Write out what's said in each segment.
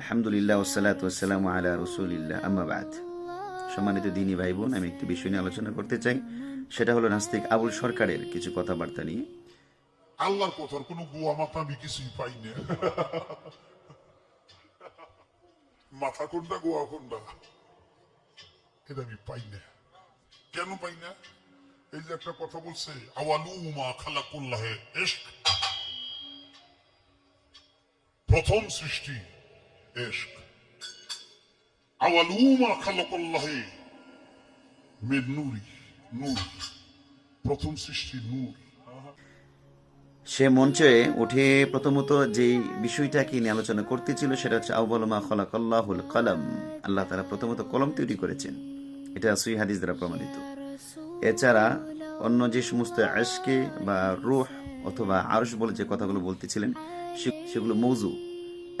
আলহামদুলিল্লাহ ওসালাত ওসালাম আলা রসুলিল্লাহ। আম্মাবাদ সম্মানিত দিনী ভাই বোন আমি একটি বিষয় নিয়ে আলোচনা করতে চাই। সেটা হলো নাস্তিক আবুল সরকারের কিছু কথাবার্তা নিয়ে। আল্লাহর কথার কোনো গোয়া আমি কিছুই পাই না। মাথা কোনটা গোয়া কোনটা? এটা আমি পাই না। কেন পাই না? এই যে একটা কথা বলছে, আওয়ালু মা খালাকুল্লাহে এশক প্রথম সৃষ্টি আওয়ালু মা খালাকুল্লাহে মেদ নূরি নূর প্রথম সৃষ্টি নূর সে মঞ্চে উঠে প্রথমত যে বিষয়টাকে নিয়ে আলোচনা করতে ছিল সেটা হচ্ছে আউ্বালমা খলাকাল্লাহুল কলম। আল্লাহ তারা প্রথমত কলম তৈরি করেছেন। এটা সুই হাদিস দ্বারা প্রমাণিত। এছাড়া অন্য যে সমস্ত আশকে বা রুহ অথবা আরশ বলে যে কথাগুলো বলতেছিলেন সেগুলো মৌজু।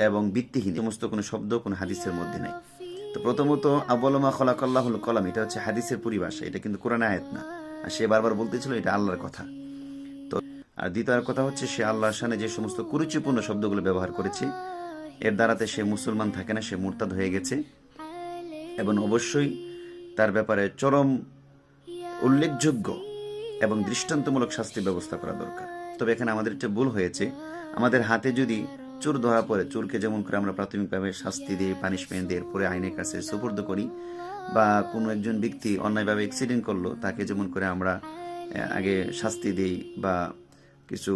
এবং ভিত্তিহীন। সমস্ত কোনো শব্দ, কোনো হাদিসের মধ্যে নাই। তো প্রথমত আব্বালমা খলাকাল্লাহুল কলাম, এটা হচ্ছে হাদিসের পরিভাষা, এটা কিন্তু কোরআন আয়াত না। আর সে বারবার বলতেছিল, এটা আল্লাহর কথা। তো, আর দ্বিতীয় কথা হচ্ছে, সে আল্লাহর সামনে যে সমস্ত কুরুচিপূর্ণ শব্দগুলো ব্যবহার করেছে, এর দ্বারাতে সে মুসলমান থাকে না, সে মুরতাদ হয়ে গেছে। এবং অবশ্যই তার ব্যাপারে চরম উল্লেখযোগ্য এবং দৃষ্টান্তমূলক শাস্তির ব্যবস্থা করা দরকার। তবে এখানে আমাদের একটা ভুল হয়েছে, আমাদের হাতে যদি চোর ধরা পড়ে। চোরকে যেমন করে আমরা প্রাথমিকভাবে শাস্তি দিই পানিশমেন্ট দিয়ে পরে আইনের কাছে সুপর্দ করি বা কোনো একজন ব্যক্তি অন্যায়ভাবে অ্যাক্সিডেন্ট করল, তাকে যেমন করে আমরা আগে শাস্তি দিই বা কিছু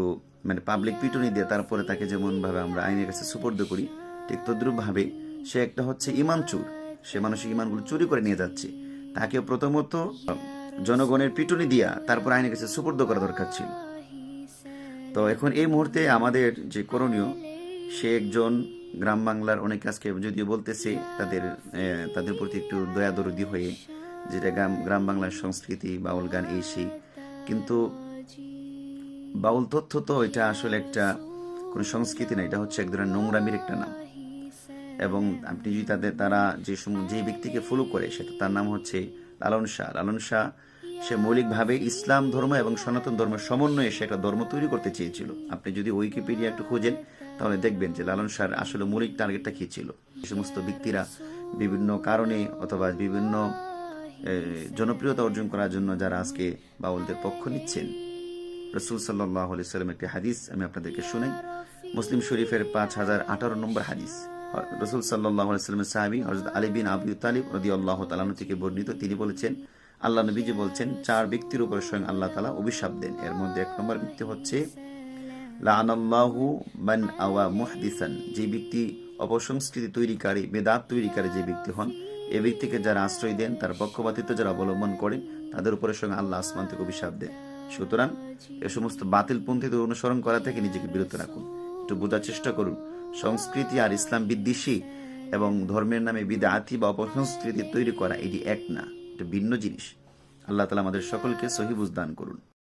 মানে পাবলিক পিটুনি দিয়ে তারপরে তাকে যেমনভাবে আমরা আইনের কাছে সুপর্দ করি, ঠিক তদ্রুপভাবে সে একটা হচ্ছে ইমান চুর। সে মানুষের ইমানগুলো চুরি করে নিয়ে যাচ্ছে। তাকে প্রথমত জনগণের পিটুনি দিয়া তারপর আইনের কাছে সুপর্দ করা দরকার ছিল। তো এখন এই মুহূর্তে আমাদের যে করণীয় সে একজন গ্রাম বাংলার অনেক কাজকে যদিও বলতেছে তাদের তাদের প্রতি একটু দয়া দরদি হয়ে যেটা গ্রাম গ্রাম বাংলার সংস্কৃতি, বাউল গান, এই সেই। কিন্তু বাউল তথ্য তো এটা আসলে একটা কোনো সংস্কৃতি না, এটা হচ্ছে এক ধরনের নোংরামির একটা নাম। এবং আপনি যদি তাদের, তারা যে যে ব্যক্তিকে ফলো করে সেটা তার নাম হচ্ছে লালন শাহ। লালন শাহ, সে মৌলিকভাবে ইসলাম ধর্ম এবং সনাতন ধর্মের সমন্বয়ে সে একটা ধর্ম তৈরি করতে চেয়েছিল। আপনি যদি উইকিপিডিয়া একটু খোঁজেন তাহলে দেখবেন যে লালন শাহর আসলে মৌলিক টার্গেটটা কী ছিল? যে সমস্ত ব্যক্তিরা বিভিন্ন কারণে অথবা বিভিন্ন জনপ্রিয়তা অর্জন করার জন্য যারা আজকে বাউলদের পক্ষ নিচ্ছেন, রসুল সাল্লাহ সাল্লাম একটি হাদিস আমি আপনাদেরকে শুনে মুসলিম শরীফের পাঁচ হাজার আঠারো নম্বর হাদিস। রসুল সাল্লাহ সাল্লামের সাহাবি হজরত আলী বিন আবু তালিব রদি আল্লাহ তালানু থেকে বর্ণিত। তিনি বলেছেন, আল্লাহ নবীজি বলছেন, চার ব্যক্তির উপর স্বয়ং আল্লাহ তালা অভিশাপ দেন। এর মধ্যে এক নম্বর ব্যক্তি হচ্ছে যে ব্যক্তি অপসংস্কৃতি তৈরিকারী, বেদাত তৈরিকারী যে ব্যক্তি হন, এ ব্যক্তিকে যারা আশ্রয় দেন, তার পক্ষপাতিত্ব যারা অবলম্বন করেন, তাদের উপরে সঙ্গে আল্লাহ আসমান থেকে অভিশাপ দেন। সুতরাং এ সমস্ত বাতিল পন্থীদের অনুসরণ করা থেকে নিজেকে বিরত রাখুন। একটু বোঝার চেষ্টা করুন। সংস্কৃতি আর ইসলাম বিদ্বেষী এবং ধর্মের নামে বিদাতি বা অপসংস্কৃতি তৈরি করা এটি এক না, এটা ভিন্ন জিনিস। আল্লাহ তালা আমাদের সকলকে সহিবুজ দান করুন।